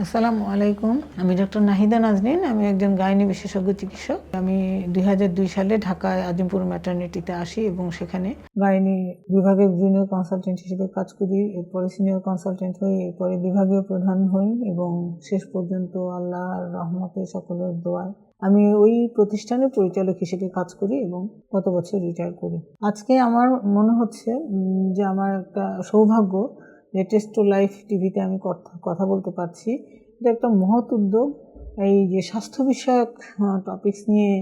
আসসালামু আলাইকুম। আমি ডক্টর নাহিদা নাজনীন, আমি একজন গাইনি বিশেষজ্ঞ চিকিৎসক। আমি দু হাজার দুই সালে ঢাকায় আজিমপুর ম্যাটার্নিটিতে আসি এবং সেখানে গাইনি বিভাগের জুনিয়র কনসালটেন্ট হিসেবে কাজ করি, এরপরে সিনিয়র কনসালটেন্ট হই, এরপরে বিভাগীয় প্রধান হই এবং শেষ পর্যন্ত আল্লাহর রহমতে সকলের দোয়ায় আমি ওই প্রতিষ্ঠানের পরিচালক হিসেবে কাজ করি এবং গত বছর রিটায়ার করি। আজকে আমার মনে হচ্ছে যে আমার একটা সৌভাগ্য যে টেস্ট টু লাইফ টিভিতে আমি কথা কথা বলতে পারছি। এটা একটা মহৎ উদ্যোগ। এই যে স্বাস্থ্য বিষয়ক টপিকস নিয়ে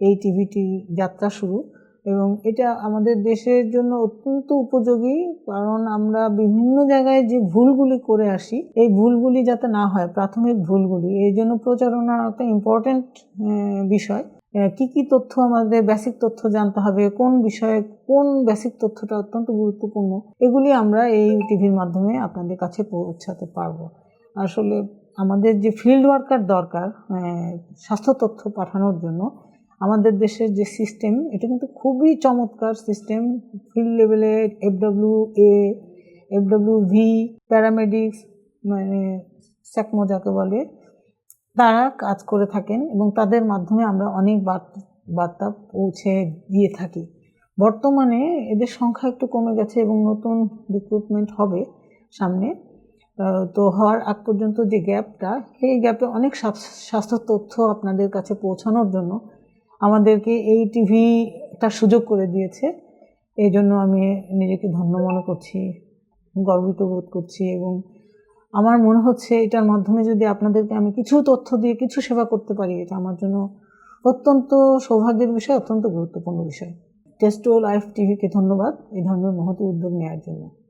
এই টিভিটি যাত্রা শুরু। এবং এটা আমাদের দেশের জন্য অত্যন্ত উপযোগী, কারণ আমরা বিভিন্ন জায়গায় যে ভুলগুলি করে আসি, এই ভুলগুলি যাতে না হয়, প্রাথমিক ভুলগুলি, এই জন্য প্রচারণা একটা ইম্পর্ট্যান্ট বিষয়। কি কি তথ্য আমাদের বেসিক তথ্য জানতে হবে, কোন বিষয়ে, কোন বেসিক তথ্যটা অত্যন্ত গুরুত্বপূর্ণ, এগুলি আমরা এই টিভির মাধ্যমে আপনাদের কাছে পৌঁছাতে পারব। আসলে আমাদের যে ফিল্ড ওয়ার্কার দরকার স্বাস্থ্য তথ্য পাঠানোর জন্য, আমাদের দেশের যে সিস্টেম এটা কিন্তু খুবই চমৎকার সিস্টেম ফিল্ড লেভেলে FW A FW V paramedics মানে স্যাকমো যাকে বলে তারা কাজ করে থাকেন এবং তাদের মাধ্যমে আমরা অনেক বার্তা পৌঁছে দিয়ে থাকি। বর্তমানে এদের সংখ্যা একটু কমে গেছে এবং নতুন রিক্রুটমেন্ট হবে সামনে। তো হওয়ার আগ পর্যন্ত যে গ্যাপটা সেই গ্যাপে অনেক স্বাস্থ্য তথ্য আপনাদের কাছে পৌঁছানোর জন্য আমাদেরকে এই টিভি একটা সুযোগ করে দিয়েছে। এই জন্য আমি নিজেকে ধন্য মনে করছি, গর্বিত বোধ করছি এবং আমার মনে হচ্ছে এটার মাধ্যমে যদি আপনাদেরকে আমি কিছু তথ্য দিয়ে কিছু সেবা করতে পারি, এটা আমার জন্য অত্যন্ত সৌভাগ্যের বিষয়, অত্যন্ত গুরুত্বপূর্ণ বিষয়। টেস্টো লাইফ টিভিকে ধন্যবাদ, এই ধরনের মহতি উদ্যোগ নেওয়ার জন্য।